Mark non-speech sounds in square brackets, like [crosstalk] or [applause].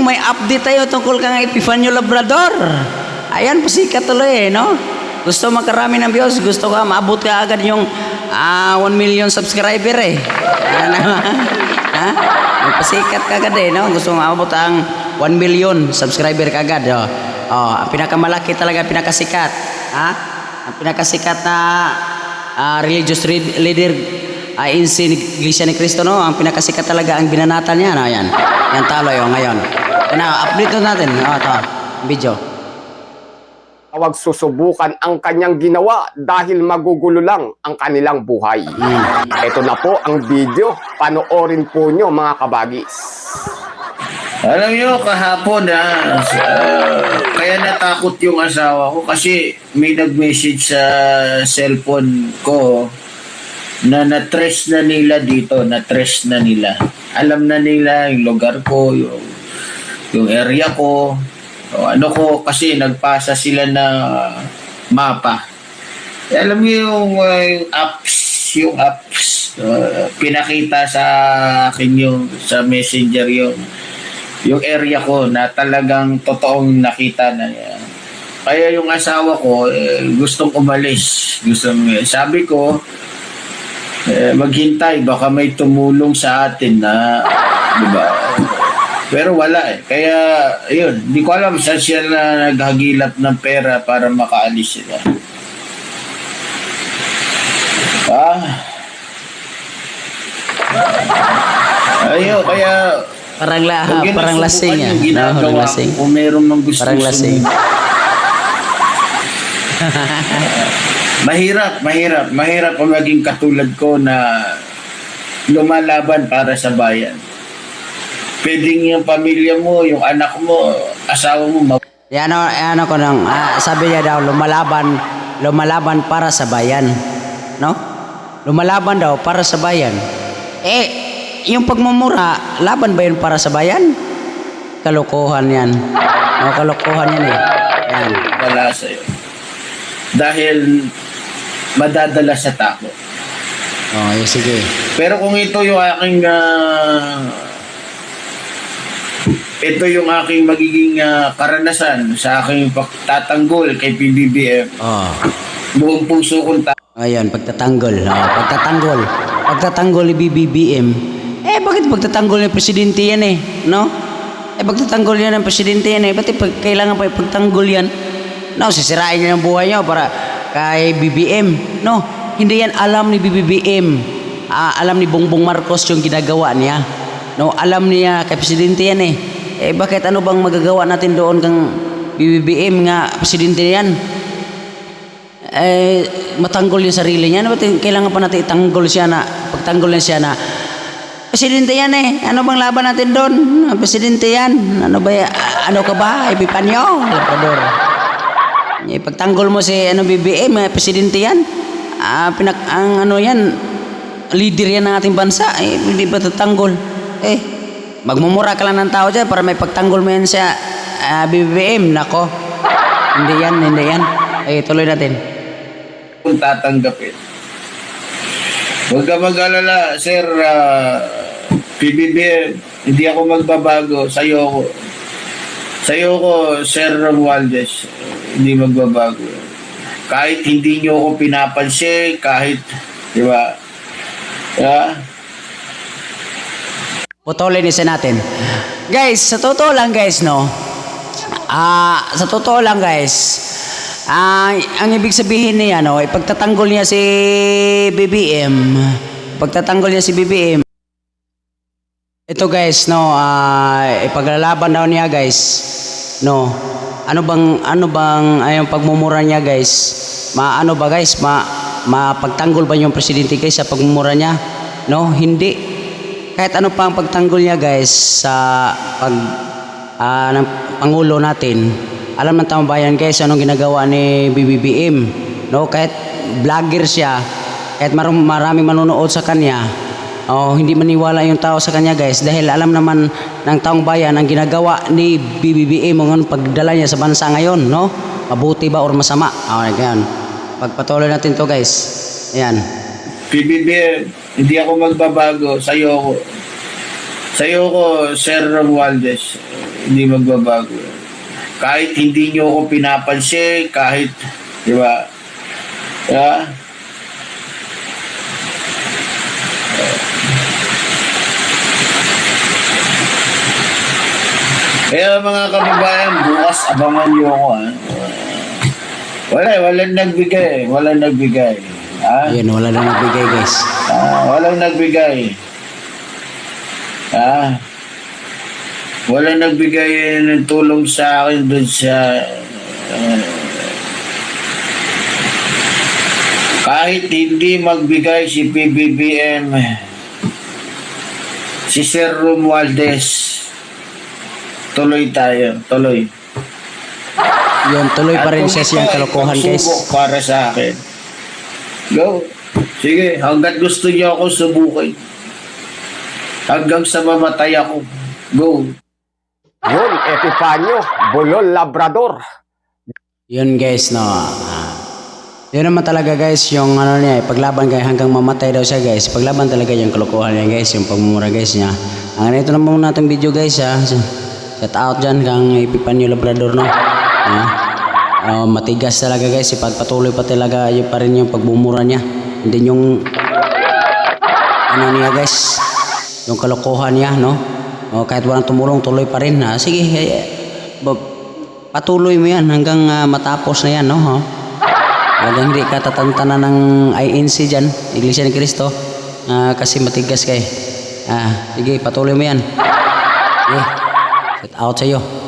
morning, may update tayo tungkol kang Epifanio Labrador. Ayan, pasikat tuloy eh, no? Gusto makarami ng views, gusto ka maabot ka agad yung ah, 1 million subscriber eh. Ayan, ha? Magpasikat ka agad eh, no? Gusto maabot ang 1 million subscriber ka agad. Oh. Oh, ang pinakamalaki talaga, pinakasikat. Ha? Ang pinakasikat na ah, religious leader ay in Iglesia ni Cristo no ang pinakasikat talaga ang binanatan niya no yan yan talo yung ngayon na update na natin oh to video Huwag susubukan ang kanyang ginawa dahil magugulo lang ang kanilang buhay. Ito na po ang video. Panoorin po nyo mga kabagis. Alam niyo, kahapon ha, sa- kaya natakot yung asawa ko kasi may nag-message sa cellphone ko na na-trace na nila dito, na-trace na nila. Alam na nila yung lugar ko, yung, yung area ko, ano ko, kasi nagpasa sila na mapa. Eh, alam niyo yung, uh, yung apps, yung apps, uh, pinakita sa akin yung sa messenger yung yung area ko na talagang totoong nakita na niya. Kaya yung asawa ko, eh, gustong umalis. Gustong, eh, sabi ko, eh, maghintay, baka may tumulong sa atin na, di ba? Pero wala eh. Kaya, yun, hindi ko alam saan siya na naghagilap ng pera para makaalis sila. Ah. Ayun, kaya parang la Huwag yun parang ang lasing ah no parang lasing Kung meron mang gusto Parang lasing. [laughs] mahirap, mahirap. Mahirap ang maging katulad ko na lumalaban para sa bayan. Pwedeng yung pamilya mo, yung anak mo, asawa mo, ma- yan ano ano ko nang ah, sabi niya daw lumalaban lumalaban para sa bayan no? Lumalaban daw para sa bayan. Eh yung pagmumura laban ba yun para sa bayan? Kalokohan yan. No kalokohan yan eh. Yan. Wala sa'yo. Dahil madadala sa takot. oh eh, sige. Pero kung ito yung aking ah, ito yung aking magiging ah, karanasan sa aking pagtatanggol kay PBBM, oh buong puso kong ta- Ayan, pagtatanggol. Oh, pagtatanggol. Pagtatanggol ni BBBM. Eh, bakit pagtatanggol ng presidente yan eh? No? Eh, pagtatanggol yan ng presidente yan eh. Ba't pag, kailangan pa pagtanggol yan? No, sisirain niya yung buhay niyo para kay BBM. No, hindi yan alam ni BBBM. Ah, alam ni Bongbong Marcos yung ginagawa niya. No, alam niya kay presidente yan eh. Eh, bakit ano bang magagawa natin doon kang BBBM nga presidente yan? eh, matanggol yung sarili niya. Ano ba kailangan pa natin itanggol siya na, pagtanggol niya siya na, Presidente yan eh. Ano bang laban natin doon? Ah, Presidente yan. Ano ba Ano ka ba? Epipanyo? Labrador. Eh, pagtanggol mo si ano, BBM, eh, Presidente yan. Ah, pinak, ang ano yan, leader yan ng ating bansa. Eh, hindi ba tatanggol? Eh, magmumura ka lang ng tao dyan para may pagtanggol mo yan sa ah, BBM. Nako. Hindi yan, hindi yan. Eh, tuloy natin. kong tatanggapin. Huwag ka mag-alala, Sir ah, PBBM, hindi ako magbabago. Sa'yo ako. Sa'yo ko, Sir Romualdez, hindi magbabago. Kahit hindi nyo ako pinapansin, kahit, di ba? Yeah? Putulin isa natin. Guys, sa totoo lang guys, no? Ah, sa totoo lang guys, ah, ang ibig sabihin niya, no, ipagtatanggol niya si BBM, pagtatanggol niya si BBM, ito guys, no, ah, ipaglalaban daw niya guys, no, ano bang, ano bang, ayong pagmumura niya guys, maano ba guys, ma, mapagtanggol ba yung presidente guys sa pagmumura niya? No, hindi kahit ano pa ang pagtanggol niya guys sa pag ah, ng pangulo natin alam ng taong bayan guys anong ginagawa ni BBBM no? Kahit vlogger siya kahit mar- maraming manonood sa kanya oh, hindi maniwala yung tao sa kanya guys dahil alam naman ng taong bayan ang ginagawa ni BBBM ang pagdala niya sa bansa ngayon no? Mabuti ba or masama? Okay ganyan. Pagpatuloy natin to guys. Ayan. PBBM, hindi ako magbabago. Sa'yo ko. Sa'yo ko, Sir Romualdez. hindi magbabago. Kahit hindi nyo ako pinapansin, kahit, di ba? Yeah. Kaya mga kababayan, bukas abangan nyo ako. Ha? Wala, walang nagbigay. Walang nagbigay. Ha? Yun, wala na nagbigay guys. Ah, walang nagbigay. Ah. Walang nagbigay ng tulong sa akin doon sa ah, kahit hindi magbigay si PBBM si Sir Romualdez tuloy tayo tuloy Yun, tuloy pa rin siya siyang kalokohan guys. para sa akin. Go. Sige, hanggat gusto niyo ako subukin. Hanggang sa mamatay ako. Go. Yun, Epifanio, Bulol Labrador. Yun guys, no. Yun naman talaga guys, yung ano niya, eh, paglaban kay hanggang mamatay daw siya guys. Paglaban talaga yung kalokohan niya guys, yung pagmumura guys niya. Ang ganito naman natin video guys ha. Shout out dyan kang Epipanyo Labrador no. Ha? Oh, matigas talaga guys, ipagpatuloy pa talaga yung pa rin yung pagbumura niya. Hindi yung ano niya guys, yung kalokohan niya no. Oh, kahit walang tumulong, tuloy pa rin ha. Sige, eh, eh, patuloy mo yan hanggang ah, matapos na yan no. Ha? Hanggang hindi ka tatantanan ng INC dyan, Iglesia ni Cristo. Ah, kasi matigas kay. Ah, sige, patuloy mo yan. Sige, set out sa'yo.